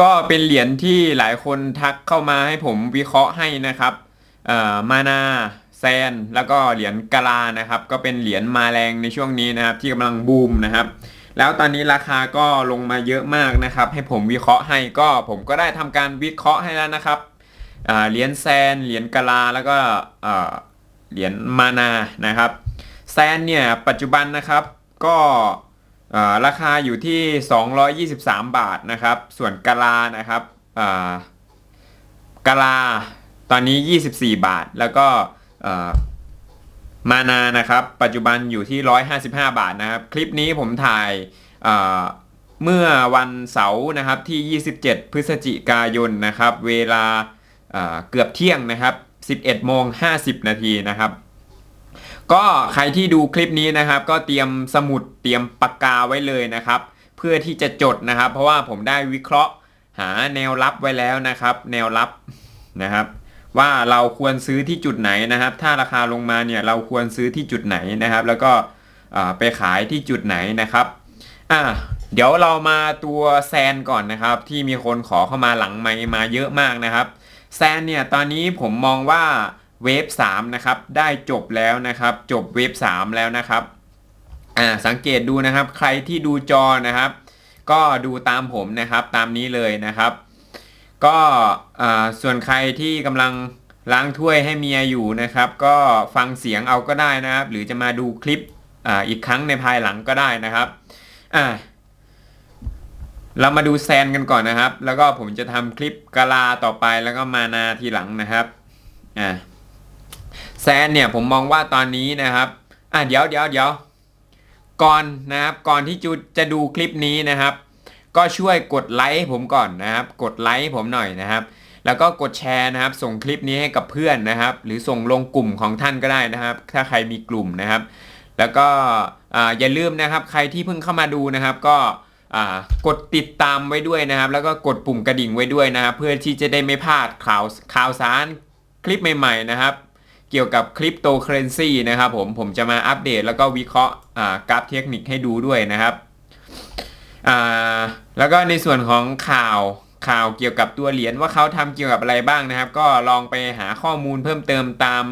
ก็เป็นเหรียญที่หลายคนทักเข้ามาให้ผมวิเคราะห์ให้นะครับเอ่อมานาแซน แล้วก็เหรียญกาลานะครับ ก็เป็นเหรียญมาแรงในช่วงนี้นะครับ ที่กำลังบูมนะครับ แล้วตอนนี้ราคาก็ลงมาเยอะมากนะครับ ให้ผมวิเคราะห์ให้ก็ผมก็ได้ทำการวิเคราะห์ให้แล้วนะครับเหรียญแซนเหรียญกาลาแล้วก็เหรียญมานานะครับ แซนเนี่ยปัจจุบันนะครับก็ ราคาอยู่ที่ 223 บาทนะครับ ส่วนกาลานะครับกาลาตอนนี้ 24 บาท แล้วก็มานานะครับ ปัจจุบันอยู่ที่ 155 บาทนะครับ คลิปนี้ผมถ่ายเมื่อวันเสาร์นะครับที่ 27 พฤศจิกายนนะครับ เวลาเอ่อเกือบเที่ยงนะครับ 11โมง50 นาทีนะครับ ก็ใครที่ดูคลิปนี้นะครับ ก็เตรียมสมุดเตรียมปากกาไว้เลยนะครับ เพื่อที่จะจดนะครับ เพราะว่าผมได้วิเคราะห์หาแนวรับไว้แล้วนะครับ แนวรับนะครับ ว่าเราควรซื้อที่จุดไหนนะครับ ถ้าราคาลงมาเนี่ยเราควรซื้อที่จุดไหนนะครับ แล้วก็ไปขายที่จุดไหนนะครับอะเดี๋ยวเรามาตัวแซนก่อนนะครับ ที่มีคนขอเข้ามาหลังไมมาเยอะมากนะครับ แซนเนี่ยตอนนี้ผมมองว่า เวฟ3นะครับได้จบแล้วนะครับ จบเวฟ3แล้วนะครับอ่าสังเกตดูนะครับ ใครที่ดูจอนะครับ ก็ดูตามผมนะครับตามนี้เลยนะครับ ก็อ่าส่วนใครที่กำลังล้างถ้วยให้เมียอยู่นะครับ ก็ฟังเสียงเอาก็ได้นะครับ หรือจะมาดูคลิปอ่าอีกครั้งในภายหลังก็ได้นะครับอ่าเรามาดูแซนกันก่อนนะครับ แล้วก็ผมจะทำคลิปกาลาต่อไปแล้วก็มานาทีหลังนะครับอ่า แซนเนี่ยผมมองว่าตอนนี้นะครับอะเดี๋ยวเดี๋ยวเดี๋ยวก่อนนะครับก่อนที่จูจะดูคลิปนี้นะครับ ก็ช่วยกดไลค์ผมก่อนนะครับ กดไลค์ผมหน่อยนะครับ แล้วก็กดแชร์นะครับ ส่งคลิปนี้ให้กับเพื่อนนะครับ หรือส่งลงกลุ่มของท่านก็ได้นะครับ ถ้าใครมีกลุ่มนะครับ แล้วก็อ่าอย่าลืมนะครับ ใครที่เพิ่งเข้ามาดูนะครับ ก็อ่ากดติดตามไว้ด้วยนะครับ แล้วก็กดปุ่มกระดิ่งไว้ด้วยนะครับ เพื่อที่จะได้ไม่พลาดข่าวข่าวสารคลิปใหม่ ๆ นะครับ เกี่ยวกับคริปโตเคอเรนซีนะครับผมผมจะมาอัปเดตแล้วก็วิเคราะห์กราฟเทคนิคให้ดูด้วยนะครับแล้วก็ในส่วนของข่าวข่าวเกี่ยวกับตัวเหรียญว่าเขาทำเกี่ยวกับอะไรบ้างนะครับ ก็ลองไปหาข้อมูลเพิ่มเติมตาม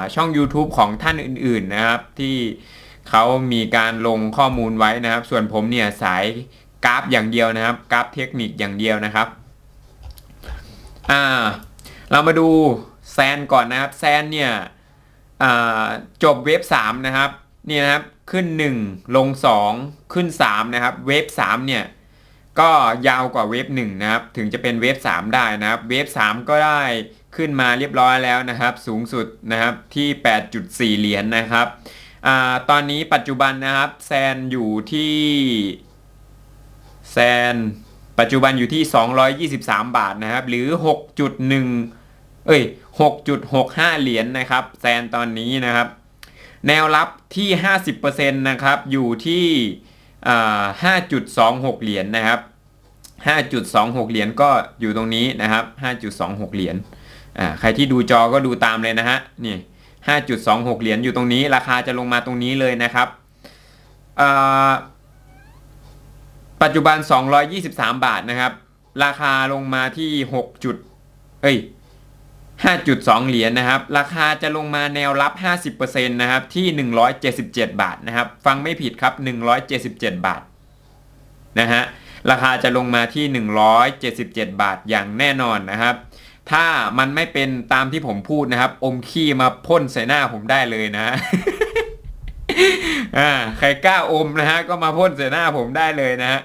าช่อง YouTube ของท่านอื่น ๆนะครับ ที่เขามีการลงข้อมูลไว้นะครับ ส่วนผมเนี่ยสายกราฟอย่างเดียวนะครับ กราฟเทคนิคอย่างเดียวนะครับอ่าเรามาดู ซนก่อนนะครับแซนเนี่ยจบเวฟ3นะครับนี่นะครับขึ้น 1 ลง 2 ขึ้น 3 นะครับ เวฟ3เนี่ยก็ยาวกว่าเวฟ1นะครับ ถึงจะเป็นเวฟ3ได้นะครับ เวฟ3ก็ได้ขึ้นมาเรียบร้อยแล้วนะครับ สูงสุดนะครับที่ 8.4 เหรียญนะครับอตอนนี้ปัจจุบันนะครับแซนอยู่ที่แซนปัจจุบันอยู่ที่ 223 บาทนะครับ หรือ 6.1 เอ้ย 6.65 เหรียญนะครับแซนตอนนี้นะครับ แนวรับที่ 50%นะครับอยู่ที่ 5.26 เหรียญนะครับ 5.26 เหรียญก็อยู่ตรงนี้นะครับ 5.26 เหรียญใครที่ดูจอก็ดูตามเลยนะฮะนี่ 5.26 เหรียญอยู่ตรงนี้ ราคาจะลงมาตรงนี้เลยนะครับปัจจุบัน 223 บาทนะครับ ราคาลงมาที่ 6. จุด เอ้ย 5.2 เหรียญนะครับ ราคาจะลงมาแนวรับ 50%นะครับที่ 177 บาทนะครับ ฟังไม่ผิดครับ 177 บาทนะฮะราคาจะลงมาที่ 177 บาทอย่างแน่นอนนะครับ ถ้ามันไม่เป็นตามที่ผมพูดนะครับ อมขี้มาพ่นใส่หน้าผมได้เลยนะฮะอ่าใครกล้าอมนะฮะก็มาพ่นใส่หน้าผมได้เลยนะฮะ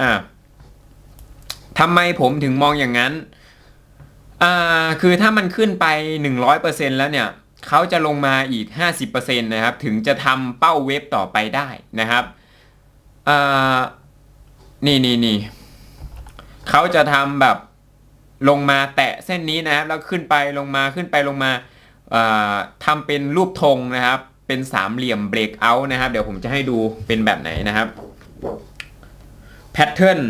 อ่าทำไมผมถึงมองอย่างนั้น อ่าคือถ้ามันขึ้นไป 100%แล้วเนี่ยเขาจะลงมาอีก 50%นะครับ ถึงจะทำเป้าเวฟต่อไปได้นะครับอ่านี่นี่นี่เขาจะทำแบบลงมาแตะเส้นนี้นะครับ แล้วขึ้นไปลงมาขึ้นไปลงมาทำเป็นรูปธงนะครับ เป็นสามเหลี่ยมเบรกเอาท์นะครับ เดี๋ยวผมจะให้ดูเป็นแบบไหนนะครับแพทเทิร์น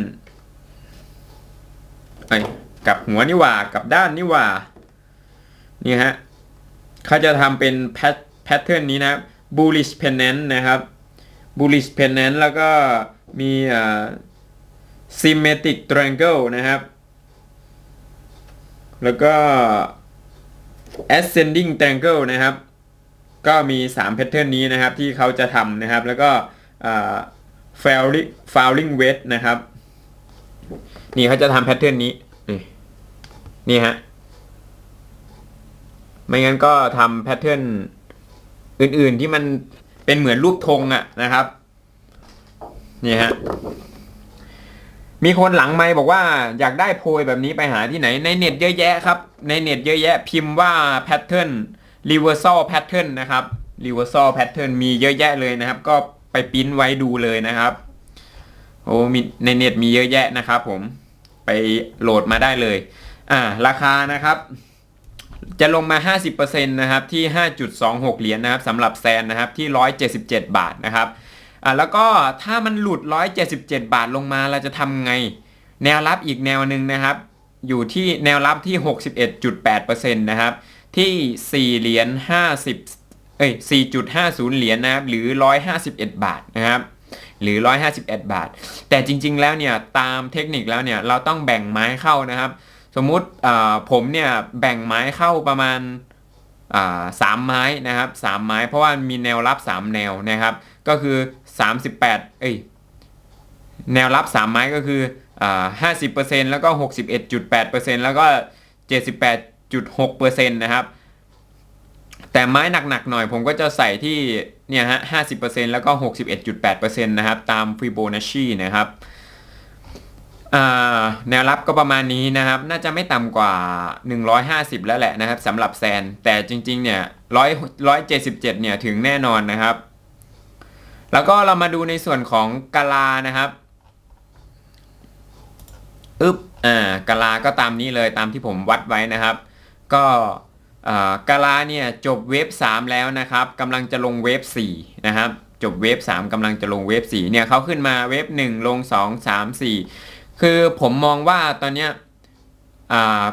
เอ้ย กับหัวนี่ว่ากับด้านนี่ว่านี่ฮะเขาจะทำเป็นแพทเทิร์นนี้นะครับ bullish pennant นะครับ bullish pennant แล้วก็มี symmetric triangle นะครับ แล้วก็ ascending triangle นะครับ ก็มี3 pattern นี้นะครับที่เขาจะทำนะครับ แล้วก็ fouling fouling wedge นะครับ นี่เขาจะทำ pattern นี้ นี่ฮะ ไม่งั้นก็ทำ pattern อื่นๆที่มันเป็นเหมือนรูปธงอะนะครับ นี่ฮะ มีคนหลังไมค์บอกว่าอยากได้โพยแบบนี้ไปหาที่ไหน ในเน็ตเยอะแยะครับ ในเน็ตเยอะแยะ พิมพ์ว่า pattern reversal pattern นะครับ reversal pattern มีเยอะแยะเลยนะครับ ก็ไปปิ้นไว้ดูเลยนะครับโอ้มีในเน็ตมีเยอะแยะนะครับผมไปโหลดมาได้เลย อ่าราคานะครับ จะลงมา 50%นะครับที่ 5.26 เหรียญนะครับสำหรับแซนนะครับที่ 177 บาทนะครับอ่าแล้วก็ถ้ามันหลุด 177 บาทลงมาเราจะทำไง แนวรับอีกแนวหนึ่งนะครับ อยู่ที่แนวรับที่ 61.8%นะครับที่ 4 เหรียญ50เอ้ย4.50 เหรียญนะครับหรือ 151 บาทนะครับหรือ 151 บาท แต่จริง ๆ แล้วเนี่ยตามเทคนิคแล้วเนี่ยเราต้องแบ่งไม้เข้านะครับ สมมุติผมเนี่ยแบ่งไม้เข้าประมาณสามไม้นะครับสามไม้ เพราะว่ามีแนวรับสามแนวนะครับ ก็คือ 38เอ้ยแนวรับ 3 ไม้ก็คืออ่า50%แล้วก็61.8%แล้วก็78.6%นะครับ แต่ไม้หนักๆหน่อยผมก็จะใส่ที่เนี่ยฮะ50%แล้วก็61.8%นะครับ ตามฟิโบนัชชีนะครับ แนวรับก็ประมาณนี้นะครับ น่าจะไม่ต่ำกว่า 150 แล้วแหละนะครับสำหรับแซน แต่จริงๆ เนี่ย100 177 เนี่ยถึงแน่นอนนะครับ แล้วก็เรามาดูในส่วนของกาลานะครับอึ๊บอ่ากาลาก็ตามนี้เลยตามที่ผมวัดไว้นะครับ ก็อ่ากาลาเนี่ยจบเวฟ3 แล้วนะครับกำลังจะลงเวฟ4นะครับจบเวฟ3กำลังจะลงเวฟ4เนี่ยเขาขึ้นมาเวฟ1ลง 2 3 4 คือผมมองว่าตอนเนี้ย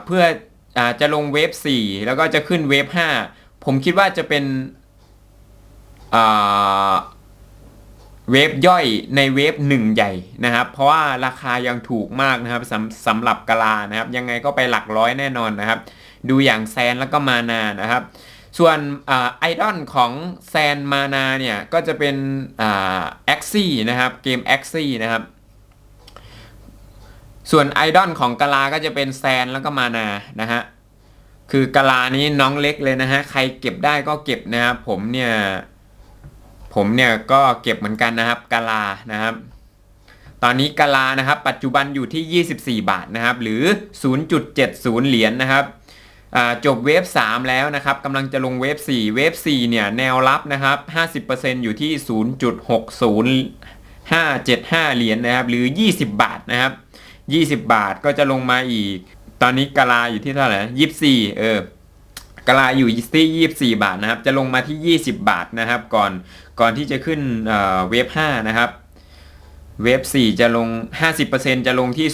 เพื่ออจะลงเวฟ4 แล้วก็จะขึ้นเวฟ5 ผมคิดว่าจะเป็นเวฟย่อยในเวฟหนึ่งใหญ่นะครับ เพราะว่าราคายังถูกมากนะครับสำสำหรับกลานะครับ ยังไงก็ไปหลักร้อยแน่นอนนะครับ ดูอย่างแซนแล้วก็มานานะครับ ส่วนไอดอลของแซนมานาเนี่ย ก็จะเป็นแอ็กซี่นะครับ เกมแอ็กซี่นะครับ ส่วนไอดอลของกะลาก็จะเป็นแซนแล้วก็มานานะฮะคือกะลานี้น้องเล็กเลยนะฮะใครเก็บได้ก็เก็บนะครับผมเนี่ยผมเนี่ยก็เก็บเหมือนกันนะครับกาลานะครับ ตอนนี้กาลานะครับ ปัจจุบันอยู่ที่ 24 บาทนะครับ หรือ 0.70 เหรียญนนะครับจบเวฟ3 แล้วนะครับกำลังจะลงเวฟ4 เวฟ4เนี่ยแนวรับนะครับ 50%อยู่ที่ 0.60575 เหรียญนะครับ หรือ 20 บาทนะครับ 20 บาทก็จะลงมาอีก ตอนนี้กาลาอยู่ที่เท่าไหร่นะ24เออกะลาอยู่ที่ 24 บาทนะครับ จะลงมาที่ 20 บาทนะครับ ก่อนก่อนที่จะขึ้นเเวฟ5นะครับเวฟ4จะลง 50%จะลงที่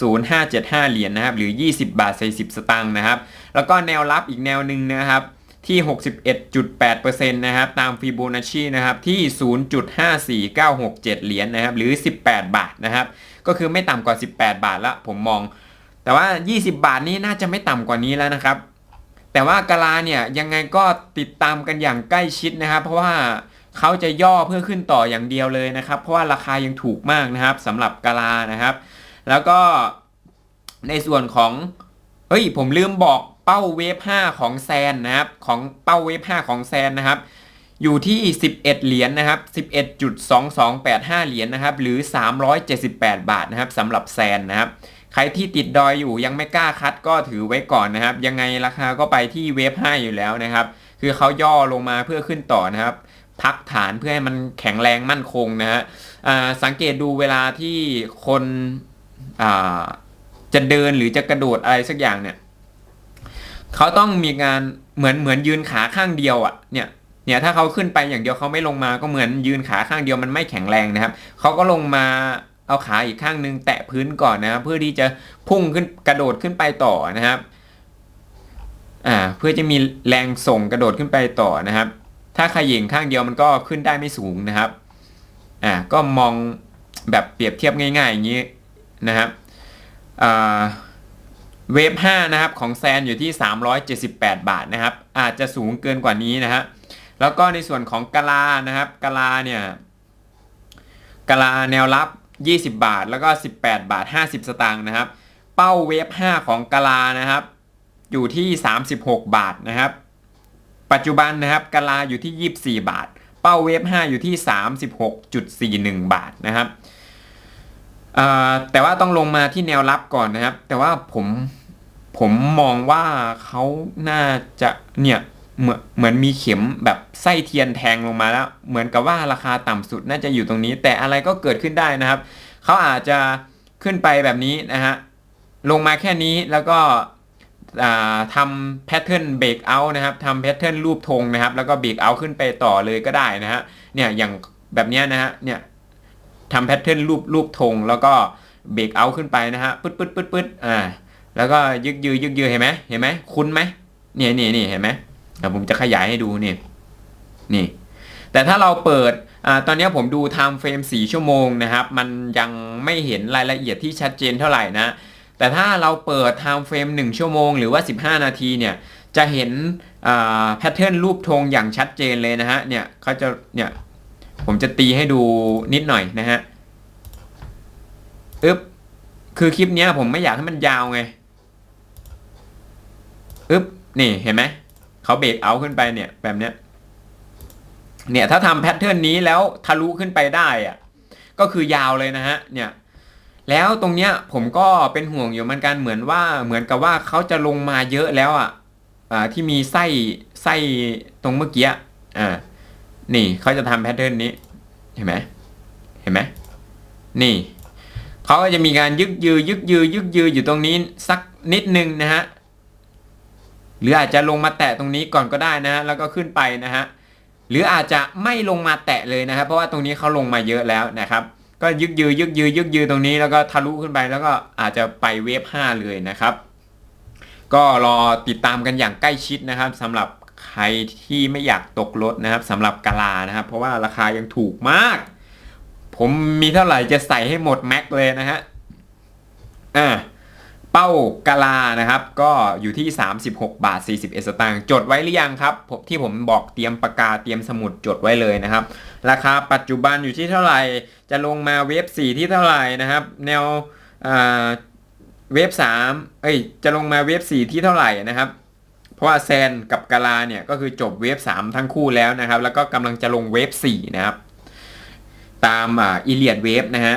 0.60575 เหรียญนะครับ หรือ 20 บาท 40 สตางค์นะครับ แล้วก็แนวรับอีกแนวหนึ่งนะครับ ที่ 61.8%นะครับ ตามฟิโบนัชชีนะครับ ที่ 0.54967 เหรียญนะครับ หรือ 18 บาทนะครับ ก็คือไม่ต่ำกว่า 18 บาทละผมมอง แต่ว่า 20 บาทนี้น่าจะไม่ต่ำกว่านี้แล้วนะครับ แต่ว่ากาลาเนี่ยยังไงก็ติดตามกันอย่างใกล้ชิดนะครับ เพราะว่าเขาจะย่อเพื่อขึ้นต่ออย่างเดียวเลยนะครับ เพราะว่าราคายังถูกมากนะครับสำหรับกาลานะครับ แล้วก็ในส่วนของเฮ้ยผมลืมบอกเป้าเวฟ5ของแซนนะครับ ของเป้าเวฟ5ของแซนนะครับ อยู่ที่ 11 เหรียญนนะครับ 11.2285 เหรียญนะครับ หรือ 378 บาทนะครับสำหรับแซนนะครับ ใครที่ติดดอยอยู่ยังไม่กล้าคัดก็ถือไว้ก่อนนะครับ ยังไงราคาก็ไปที่เวฟ5อยู่แล้วนะครับ คือเขาย่อลงมาเพื่อขึ้นต่อนะครับ พักฐานเพื่อให้มันแข็งแรงมั่นคงนะฮะสังเกตดูเวลาที่คนจะเดินหรือจะกระโดดอะไรสักอย่างเนี่ยเขาต้องมีงานเหมือนเหมือนยืนขาข้างเดียวอะเนี่ย เนี่ยถ้าเขาขึ้นไปอย่างเดียวเขาไม่ลงมาก็เหมือนยืนขาข้างเดียวมันไม่แข็งแรงนะครับเขาก็ลงมาเอาขาอีกข้างนึงแตะพื้นก่อนนะครับเพื่อที่จะพุ่งขึ้นกระโดดขึ้นไปต่อนะครับอ่าเพื่อจะมีแรงส่งกระโดดขึ้นไปต่อนะครับ ถ้าขย่งข้างเดียวมันก็ขึ้นได้ไม่สูงนะครับอ่าก็มองแบบเปรียบเทียบง่ายๆอย่างนี้นะครับอ่าเวฟ5นะครับของแซนอยู่ที่ 378 บาทนะครับ อาจจะสูงเกินกว่านี้นะฮะ แล้วก็ในส่วนของกะลานะครับกะลาเนี่ยกะลาแนวรับ 20 บาท แล้วก็ 18 บาท 50 สตางค์นะครับ เป้าเวฟ5ของกะลานะครับ อยู่ที่ 36 บาทนะครับ ปัจจุบันนะครับกะลาอยู่ที่ 24 บาท เป้าเวฟ5อยู่ที่ 36.41 บาทนะครับแต่ว่าต้องลงมาที่แนวรับก่อนนะครับ แต่ว่าผมผมมองว่าเขาน่าจะเนี่ย เหมือนเหมือนมีเข็มแบบไส้เทียนแทงลงมาแล้ว เหมือนกับว่าราคาต่ำสุดน่าจะอยู่ตรงนี้ แต่อะไรก็เกิดขึ้นได้นะครับ เขาอาจจะขึ้นไปแบบนี้นะฮะลงมาแค่นี้แล้วก็ทำแพทเทิร์นเบรกเอาท์นะครับทำแพทเทิร์นรูปธงนะครับ แล้วก็เบรกเอาท์ขึ้นไปต่อเลยก็ได้นะฮะเนี่ยอย่างแบบนี้นะฮะเนี่ยทำแพทเทิร์นรูปรูปธงแล้วก็เบรกเอาท์ขึ้นไปนะฮะปึ๊ดปึ๊ดปึ๊ดปึ๊ดอ่าแล้วก็ยึกยือยึกยือเห็นไหมเห็นไหมคุ้นไหมเนี่ยเนี่ยเนี่ยเห็นไหม เดี๋ยวผมจะขยายให้ดูนี่นี่ แต่ถ้าเราเปิดอตอนนี้ผมดูไทม์เฟรม4ชั่วโมงนะครับ มันยังไม่เห็นรายละเอียดที่ชัดเจนเท่าไหร่นะ แต่ถ้าเราเปิดไทม์เฟรม1ชั่วโมงหรือว่า 15 นาทีเนี่ย จะเห็นแพทเทิร์นรูปธงอย่างชัดเจนเลยนะฮะ เนี่ยเขาจะ เนี่ย ผมจะตีให้ดูนิดหน่อยนะฮะอึ๊บ คือคลิปนี้ผมไม่อยากให้มันยาวไง อึ๊บ นี่เห็นไหม เขาเบรกเอาขึ้นไปเนี่ยแบบเนี้ยเนี่ยถ้าทำแพทเทิร์นนี้แล้วทะลุขึ้นไปได้อะก็คือยาวเลยนะฮะเนี่ยแล้วตรงเนี้ยผมก็เป็นห่วงอยู่เหมือนกันเหมือนว่าเหมือนกับว่าเขาจะลงมาเยอะแล้วอะอ่าที่มีไส้ไส้ตรงเมื่อกี้อ่านี่เขาจะทำแพทเทิร์นนี้เห็นไหมเห็นไหมนี่เขาก็จะมีการยึกยือยึกยือยึกยืออยู่ตรงนี้สักนิดนึงนะฮะ หรืออาจจะลงมาแตะตรงนี้ก่อนก็ได้นะฮะแล้วก็ขึ้นไปนะฮะหรืออาจจะไม่ลงมาแตะเลยนะครับเพราะว่าตรงนี้เขาลงมาเยอะแล้วนะครับ ก็ยึกยือยึกยือยึกยือตรงนี้แล้วก็ทะลุขึ้นไปแล้วก็อาจจะไปเวฟ5เลยนะครับ ก็รอติดตามกันอย่างใกล้ชิดนะครับสำหรับใครที่ไม่อยากตกรถนะครับสำหรับกาลานะครับ เพราะว่าราคายังถูกมาก ผมมีเท่าไหร่จะใส่ให้หมดแม็กเลยนะฮะอ่า เป้ากาลานะครับก็อยู่ที่ 36 บาท 41 สตางค์จดไว้หรือยังครับผมที่ผมบอกเตรียมปากกาเตรียมสมุดจดไว้เลยนะครับ ราคาปัจจุบันอยู่ที่เท่าไหร่ จะลงมาเวฟ4ที่เท่าไหร่นะครับ แนวเวฟ3เอ้ยจะลงมาเวฟ4ที่เท่าไหร่นะครับ เพราะว่าแซนกับกาลาเนี่ยก็คือจบเวฟ3ทั้งคู่แล้วนะครับ แล้วก็กำลังจะลงเวฟ4นะครับ ตามอ่าอีเลียดเวฟนะฮะ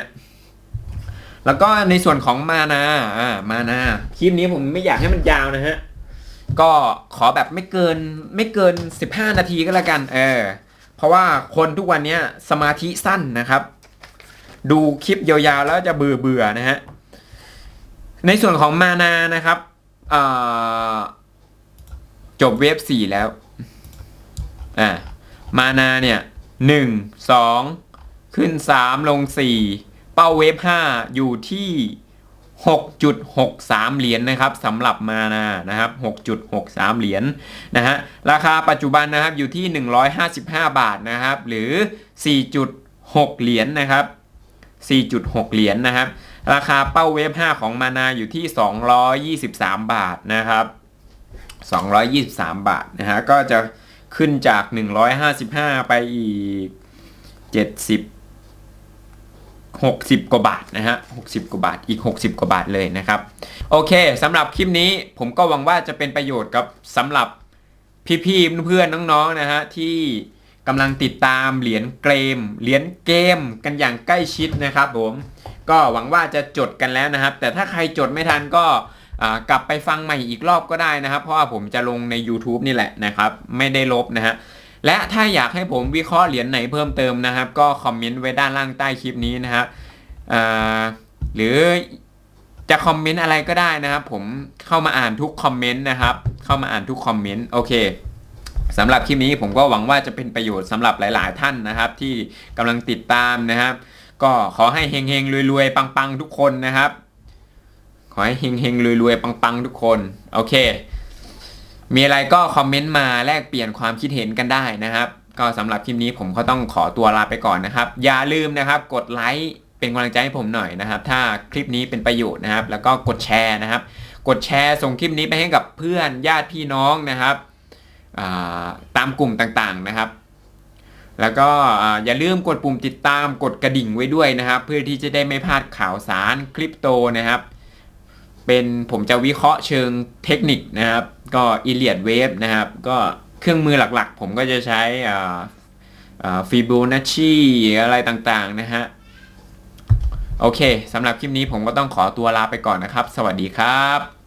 แล้วก็ในส่วนของมานาอ่ามานาคลิปนี้ผมไม่อยากให้มันยาวนะฮะ ก็ขอแบบไม่เกินไม่เกิน 15 นาทีก็แล้วกัน เออ เพราะว่าคนทุกวันนี้สมาธิสั้นนะครับ ดูคลิปยาวๆแล้วจะเบื่อเบื่อนะฮะ ในส่วนของมานานะครับจบเวฟ4แล้ว อ่า มานาเนี่ยหนึ่งสองขึ้นสามลงสี่ เป้าเวฟห้าอยู่ที่หกจุดหกสามเหรียญนะครับสำหรับมานานะครับหกจุดหกสามเหรียญนะฮะราคาปัจจุบันนะครับอยู่ที่หนึ่งร้อยห้าสิบาทนะครับ หรือสี่จุดหกเหรียญนะครับ 4.6 เหรียญนะครับ ราคาเป้าเวฟ5ของมานาอยู่ที่ 223 บาทนะครับ 223 บาทนะฮะก็จะขึ้นจาก 155 ไปอีก 70 60 กว่าบาทนะฮะ60 กว่าบาทอีก 60 กว่าบาทเลยนะครับ โอเคสำหรับคลิปนี้ผมก็หวังว่าจะเป็นประโยชน์กับสำหรับพี่ๆเพื่อนๆน้องๆนะฮะที่กำลังติดตามเหรียญเกมเหรียญเกมกันอย่างใกล้ชิดนะครับผมก็หวังว่าจะจดกันแล้วนะครับ แต่ถ้าใครจดไม่ทันก็กลับไปฟังใหม่อีกรอบก็ได้นะครับ เพราะว่าผมจะลงใน YouTube นี่แหละนะครับ ไม่ได้ลบนะฮะ และถ้าอยากให้ผมวิเคราะห์เหรียญไหนเพิ่มเติมนะครับ ก็คอมเมนต์ไว้ด้านล่างใต้คลิปนี้นะฮะอ่าหรือจะคอมเมนต์อะไรก็ได้นะครับ ผมเข้ามาอ่านทุกคอมเมนต์นะครับ เข้ามาอ่านทุกคอมเมนต์โอเคสำหรับคลิปนี้ผมก็หวังว่าจะเป็นประโยชน์สำหรับหลาย ๆ ท่านนะครับ ที่กำลังติดตามนะครับ ก็ขอให้เฮงเฮงๆรวยๆปังๆทุกคนนะครับ ขอให้เฮงเฮงๆรวยๆปังๆทุกคน โอเค มีอะไรก็คอมเมนต์มาแลกเปลี่ยนความคิดเห็นกันได้นะครับ ก็สำหรับคลิปนี้ผมก็ต้องขอตัวลาไปก่อนนะครับ อย่าลืมนะครับ กดไลค์เป็นกำลังใจให้ผมหน่อยนะครับ ถ้าคลิปนี้เป็นประโยชน์นะครับ แล้วก็กดแชร์นะครับ กดแชร์ส่งคลิปนี้ไปให้กับเพื่อนญาติพี่น้องนะครับาตามกลุ่มต่างๆนะครับ แล้วก็อ่าอย่าลืมกดปุ่มติดตามกดกระดิ่งไว้ด้วยนะครับ เพื่อที่จะได้ไม่พลาดข่าวสารคริปโตนะครับ เป็นผมจะวิเคราะห์เชิงเทคนิคนะครับ ก็อิเลียดเวฟนะครับ ก็เครื่องมือหลักๆ ผมก็จะใช้ฟิโบนัชชีอะไรต่างๆนะฮะ โอเคสำหรับคลิปนี้ผมก็ต้องขอตัวลาไปก่อนนะครับ สวัสดีครับ